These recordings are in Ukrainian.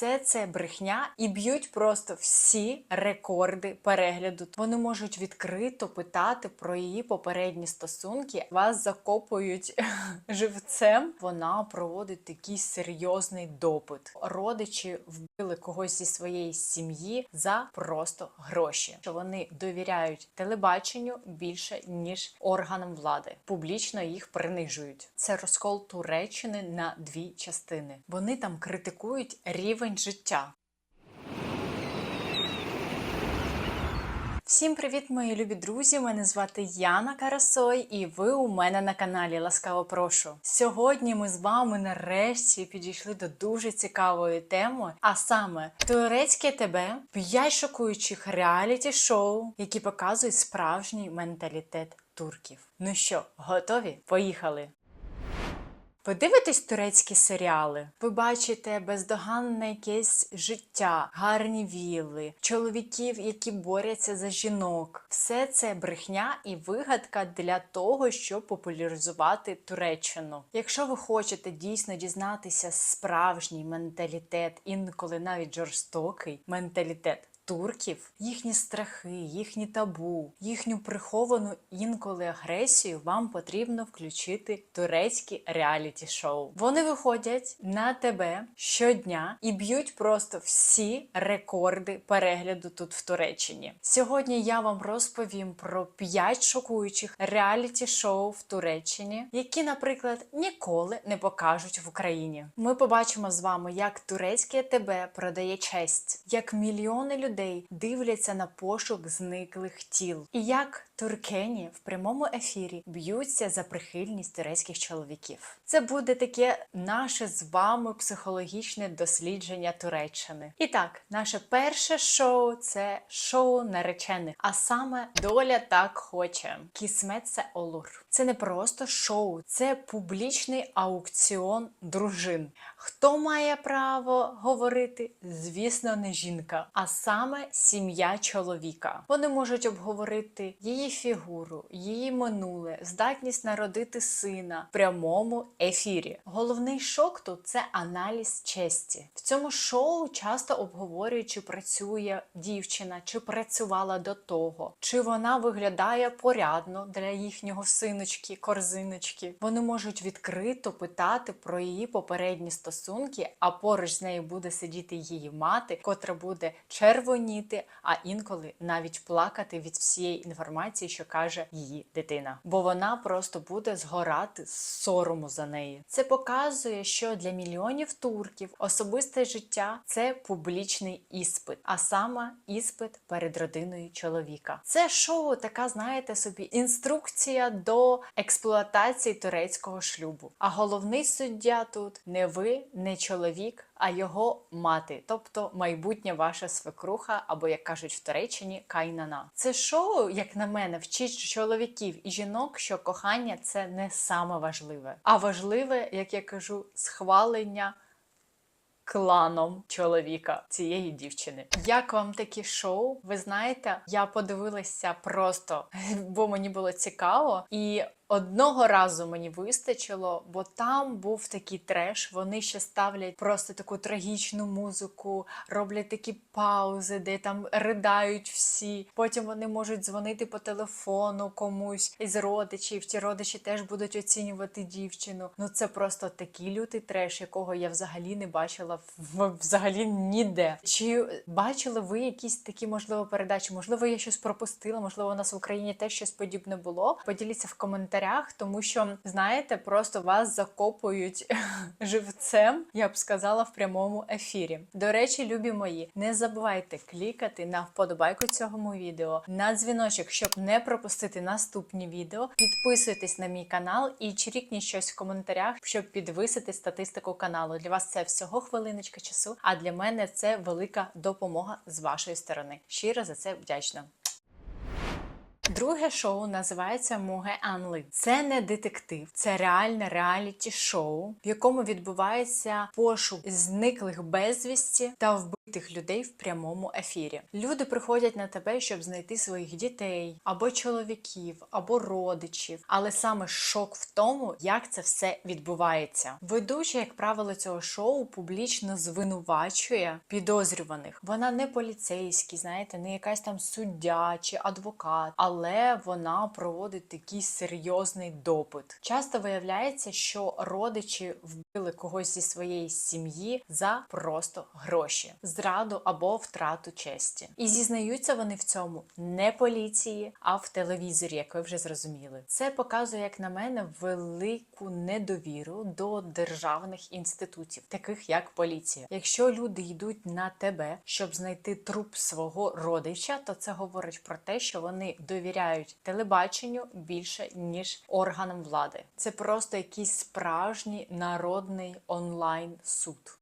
Все це брехня і б'ють просто всі рекорди перегляду. Вони можуть відкрито питати про її попередні стосунки. Вас закопують живцем. Вона проводить такий серйозний допит. Родичі вбили когось зі своєї сім'ї за просто гроші. Що вони довіряють телебаченню більше ніж органам влади. Публічно їх принижують. Це розкол Туреччини на дві частини. Вони там критикують рівень життя. Всім привіт, мої любі друзі! Мене звати Яна Карасой, і ви у мене на каналі. Ласкаво прошу. Сьогодні ми з вами нарешті підійшли до дуже цікавої теми, а саме турецьке ТБ, 5 шокуючих реаліті-шоу, які показують справжній менталітет турків. Ну що, готові? Поїхали! Ви дивитесь турецькі серіали? Ви бачите бездоганне якесь життя, гарні вілли, чоловіків, які борються за жінок. Все це брехня і вигадка для того, щоб популяризувати Туреччину. Якщо ви хочете дійсно дізнатися справжній менталітет, інколи навіть жорстокий менталітет. Турків, їхні страхи, їхні табу, їхню приховану інколи агресію вам потрібно включити турецькі реаліті-шоу. Вони виходять на тебе щодня і б'ють просто всі рекорди перегляду тут в Туреччині. Сьогодні я вам розповім про 5 шокуючих реаліті-шоу в Туреччині, які, наприклад, ніколи не покажуть в Україні. Ми побачимо з вами, як турецьке ТБ продає честь, як мільйони людей дивляться на пошук зниклих тіл, і як туркені в прямому ефірі б'ються за прихильність турецьких чоловіків. Це буде таке наше з вами психологічне дослідження Туреччини. І так, наше перше шоу це шоу наречених, а саме доля так хоче. Кісмет це Олур. Це не просто шоу, це публічний аукціон дружин. Хто має право говорити? Звісно, не жінка, а саме сім'я чоловіка. Вони можуть обговорити її фігуру, її минуле, здатність народити сина в прямому ефірі. Головний шок тут це аналіз честі. В цьому шоу часто обговорюють, чи працює дівчина, чи працювала до того, чи вона виглядає порядно для їхнього синочки, корзиночки. Вони можуть відкрито питати про її попередні стосунки, а поруч з нею буде сидіти її мати, котра буде червоніти, а інколи навіть плакати від всієї інформації, що каже її дитина. Бо вона просто буде згорати з сорому за неї. Це показує, що для мільйонів турків особисте життя це публічний іспит, а саме іспит перед родиною чоловіка. Це шоу, така, знаєте собі, інструкція до експлуатації турецького шлюбу. А головний суддя тут не ви, не чоловік. А його мати, тобто майбутня ваша свекруха, або як кажуть в Туреччині, кайнана. Це шоу, як на мене, вчить чоловіків і жінок, що кохання це не саме важливе, а важливе, як я кажу, схвалення кланом чоловіка цієї дівчини. Як вам такі шоу? Ви знаєте, я подивилася просто, бо мені було цікаво і. Одного разу мені вистачило, бо там був такий треш. Вони ще ставлять просто таку трагічну музику, роблять такі паузи, де там придають всі. Потім вони можуть дзвонити по телефону комусь із родичів. Ті родичі теж будуть оцінювати дівчину. Ну це просто такий лютий треш, якого я взагалі не бачила взагалі ніде. Чи бачили ви якісь такі можливо передачі? Можливо, я щось пропустила, можливо, у нас в Україні теж щось подібне було. Поділіться в коментарях тому що знаєте, просто вас закопують живцем, я б сказала, в прямому ефірі. До речі, любі мої, не забувайте клікати на вподобайку цьому відео, на дзвіночок, щоб не пропустити наступні відео. Підписуйтесь на мій канал і чирікніть щось в коментарях, щоб підвисити статистику каналу. Для вас це всього хвилиночка часу, а для мене це велика допомога з вашої сторони. Щиро за це вдячна. Друге шоу називається Моге Анли. Це не детектив, це реальне реаліті шоу, в якому відбувається пошук зниклих безвісті та вбитих людей в прямому ефірі. Люди приходять на тебе, щоб знайти своїх дітей або чоловіків, або родичів. Але саме шок в тому, як це все відбувається. Ведуча, як правило, цього шоу публічно звинувачує підозрюваних. Вона не поліцейський, знаєте, не якась там суддя чи адвокат, але вона проводить такий серйозний допит. Часто виявляється, що родичі вбили когось зі своєї сім'ї за просто гроші, зраду або втрату честі. І зізнаються вони в цьому не поліції, а в телевізорі, як ви вже зрозуміли. Це показує, як на мене, велику недовіру до державних інститутів, таких як поліція. Якщо люди йдуть на тебе, щоб знайти труп свого родича, то це говорить про те, що вони довіряють телебаченню більше ніж органам влади. Це просто якийсь справжній народний онлайн суд.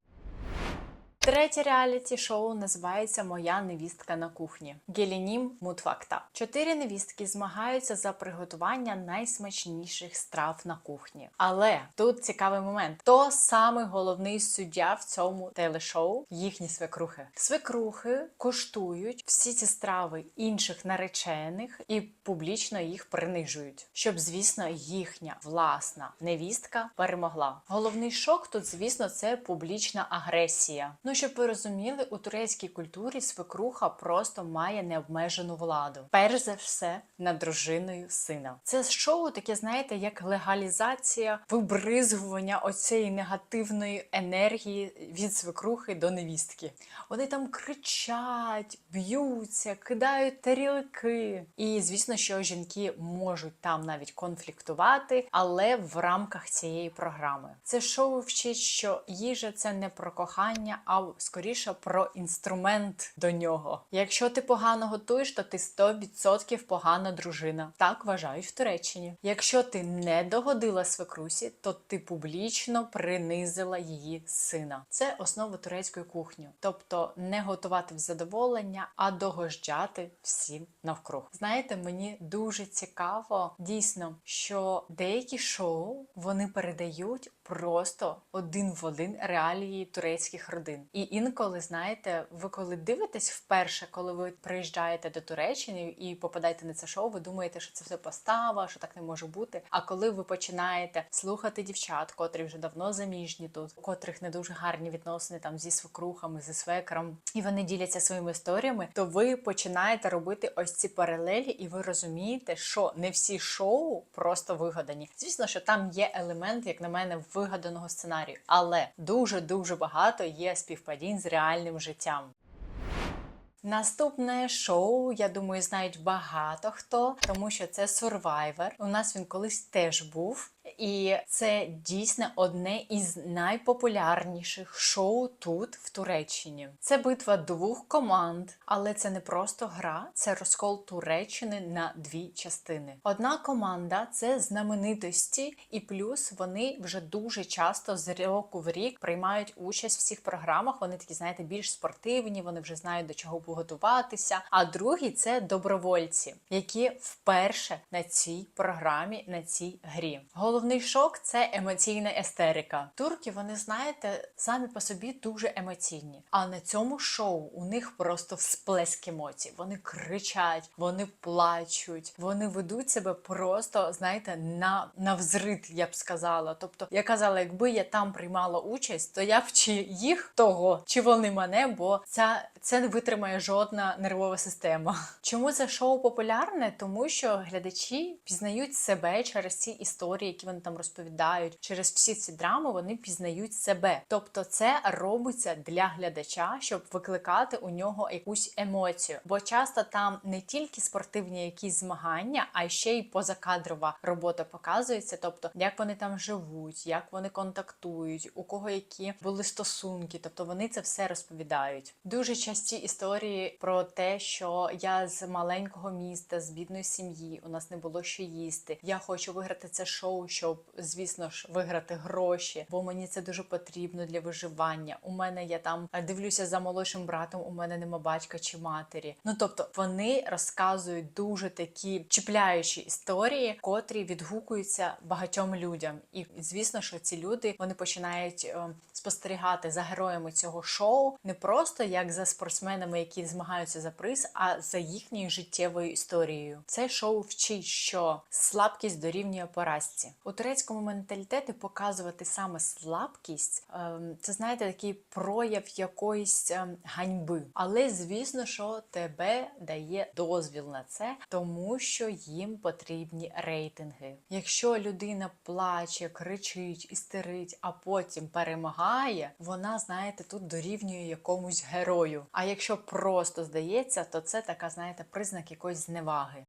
Третє реаліті шоу називається Моя невістка на кухні. Гелінім Мутфакта. Чотири невістки змагаються за приготування найсмачніших страв на кухні. Але тут цікавий момент: то саме головний суддя в цьому телешоу їхні свекрухи. Свекрухи коштують всі ці страви інших наречених і публічно їх принижують, щоб, звісно, їхня власна невістка перемогла. Головний шок тут, звісно, це публічна агресія. Ну щоб ви розуміли, у турецькій культурі свекруха просто має необмежену владу. Перш за все над дружиною сина. Це шоу таке, знаєте, як легалізація вибризгування оцієї негативної енергії від свекрухи до невістки. Вони там кричать, б'ються, кидають тарілки. І звісно, що жінки можуть там навіть конфліктувати, але в рамках цієї програми. Це шоу вчить, що їжа це не про кохання, а скоріше про інструмент до нього. Якщо ти погано готуєш, то ти 100% погана дружина. Так вважають в Туреччині. Якщо ти не догодила свекрусі, то ти публічно принизила її сина. Це основа турецької кухні, тобто не готувати в задоволення, а догожджати всім навкруг. Знаєте, мені дуже цікаво дійсно, що деякі шоу вони передають просто один в один реалії турецьких родин. І інколи, знаєте, ви коли дивитесь вперше, коли ви приїжджаєте до Туреччини і попадаєте на це шоу, ви думаєте, що це все постава, що так не може бути. А коли ви починаєте слухати дівчат, котрі вже давно заміжні тут, у котрих не дуже гарні відносини там зі свекрухами, зі свекром, і вони діляться своїми історіями, то ви починаєте робити ось ці паралелі, і ви розумієте, що не всі шоу просто вигадані. Звісно, що там є елемент, як на мене, вигаданого сценарію, але дуже дуже багато є співпадінь з реальним життям. Наступне шоу, я думаю, знають багато хто, тому що це Survivor. У нас він колись теж був. І це дійсно одне із найпопулярніших шоу тут, в Туреччині. Це битва двох команд, але це не просто гра, це розкол Туреччини на дві частини. Одна команда це знаменитості, і плюс вони вже дуже часто з року в рік приймають участь в всіх програмах. Вони такі, знаєте, більш спортивні, вони вже знають до чого готуватися. А другі це добровольці, які вперше на цій програмі, на цій грі. Головний шок це емоційна естерика. Турки, вони знаєте, самі по собі дуже емоційні. А на цьому шоу у них просто всплеск емоцій. Вони кричать, вони плачуть, вони ведуть себе просто, знаєте, на, взрит, я б сказала. Тобто, я казала, якби я там приймала участь, то я б чи їх того, чи вони мене, бо ця це не витримає жодна нервова система. Чому це шоу популярне? Тому що глядачі пізнають себе через ці історії, які вони там розповідають, через всі ці драми вони пізнають себе. Тобто, це робиться для глядача, щоб викликати у нього якусь емоцію. Бо часто там не тільки спортивні якісь змагання, а ще й позакадрова робота показується. Тобто, як вони там живуть, як вони контактують, у кого які були стосунки. Тобто вони це все розповідають. Дуже часті історії про те, що я з маленького міста, з бідної сім'ї, у нас не було що їсти. Я хочу виграти це шоу, щоб, звісно ж, виграти гроші, бо мені це дуже потрібно для виживання. У мене я там е, дивлюся за молодшим братом, у мене нема батька чи матері. Ну тобто вони розказують дуже такі чіпляючі історії, котрі відгукуються багатьом людям. І звісно, що ці люди вони починають е, спостерігати за героями цього шоу не просто як за спортсменами, які змагаються за приз, а за їхньою життєвою історією. Це шоу вчить, що слабкість дорівнює поразці у турецькому менталітеті. Показувати саме слабкість ем, це знаєте такий прояв якоїсь ем, ганьби. Але звісно, що тебе дає дозвіл на це, тому що їм потрібні рейтинги. Якщо людина плаче, кричить, істерить, а потім перемагає, вона, знаєте, тут дорівнює якомусь герою. А якщо просто здається, то це така, знаєте, признак якоїсь зневаги.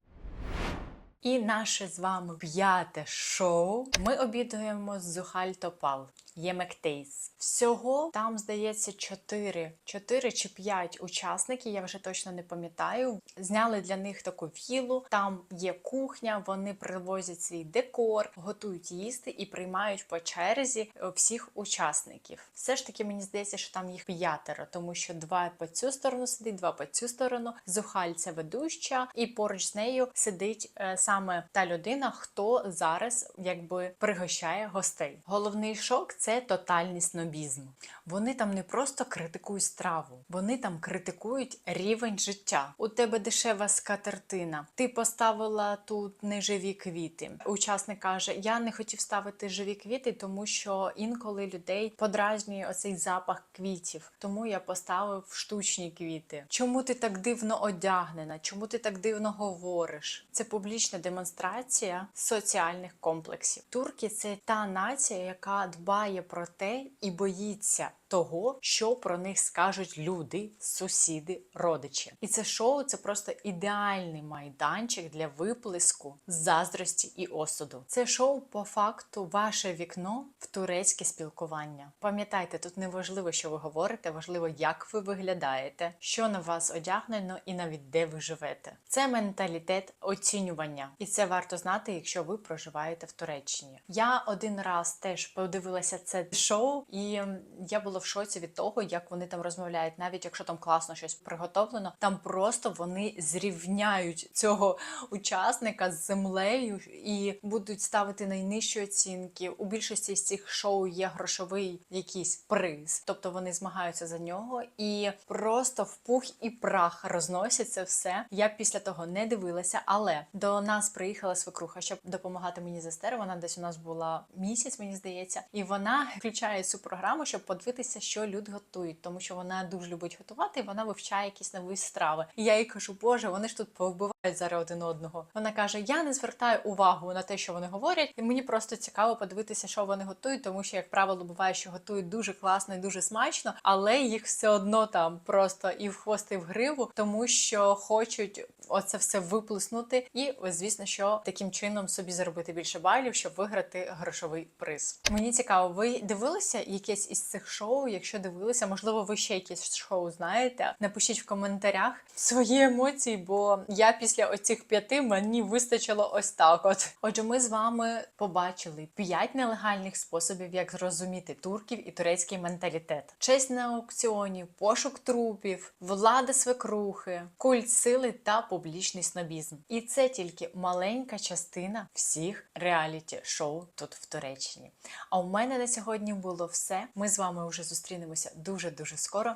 І наше з вами п'яте шоу. Ми обідуємо з Зухаль Топал. Ємектейс. Всього там здається 4, 4 чи 5 учасників, я вже точно не пам'ятаю. Зняли для них таку вілу. Там є кухня, вони привозять свій декор, готують їсти і приймають по черзі е, всіх учасників. Все ж таки мені здається, що там їх п'ятеро, тому що два по цю сторону сидить, два по цю сторону. Зухаль це ведуща, і поруч з нею сидить е, саме та людина, хто зараз якби пригощає гостей. Головний шок це тотальний снобізм. Вони там не просто критикують страву, вони там критикують рівень життя. У тебе дешева скатертина. Ти поставила тут неживі квіти. Учасник каже: Я не хотів ставити живі квіти, тому що інколи людей подразнює оцей запах квітів. Тому я поставив штучні квіти. Чому ти так дивно одягнена? Чому ти так дивно говориш? Це публічна демонстрація соціальних комплексів. Турки це та нація, яка дбає про те і боїться того, що про них скажуть люди, сусіди, родичі. І це шоу це просто ідеальний майданчик для виплеску заздрості і осуду. Це шоу по факту ваше вікно в турецьке спілкування. Пам'ятайте, тут не важливо, що ви говорите, важливо, як ви виглядаєте, що на вас одягнено і навіть де ви живете. Це менталітет оцінювання, і це варто знати, якщо ви проживаєте в Туреччині. Я один раз теж подивилася це шоу, і я була в шоці від того, як вони там розмовляють, навіть якщо там класно щось приготовлено, там просто вони зрівняють цього учасника з землею і будуть ставити найнижчі оцінки. У більшості з цих шоу є грошовий якийсь приз, тобто вони змагаються за нього і просто в пух і прах розносять це все. Я після того не дивилася, але до нас приїхала свекруха, щоб допомагати мені за стерео. Вона десь у нас була місяць, мені здається, і вона включає цю програму, щоб подивитися, що люди готують, тому що вона дуже любить готувати, і вона вивчає якісь нові страви. І я їй кажу, боже, вони ж тут повбивають зараз один одного. Вона каже: Я не звертаю увагу на те, що вони говорять, і мені просто цікаво подивитися, що вони готують, тому що, як правило, буває, що готують дуже класно і дуже смачно, але їх все одно там просто і в хвост, і в гриву, тому що хочуть оце все виплеснути, і ось, звісно, що таким чином собі заробити більше балів, щоб виграти грошовий приз. Мені цікаво, ви дивилися якесь із цих шоу? Якщо дивилися, можливо, ви ще якесь шоу знаєте. Напишіть в коментарях свої емоції, бо я після оцих п'яти мені вистачило ось так. От отже, ми з вами побачили п'ять нелегальних способів, як зрозуміти турків і турецький менталітет: честь на аукціоні, пошук трупів, влада свекрухи, культ сили та публічний снобізм. І це тільки маленька частина всіх реаліті шоу тут в Туреччині. А у мене на сьогодні було все. Ми з вами вже зустрінемося дуже дуже скоро.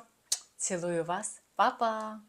Цілую вас, Па-па!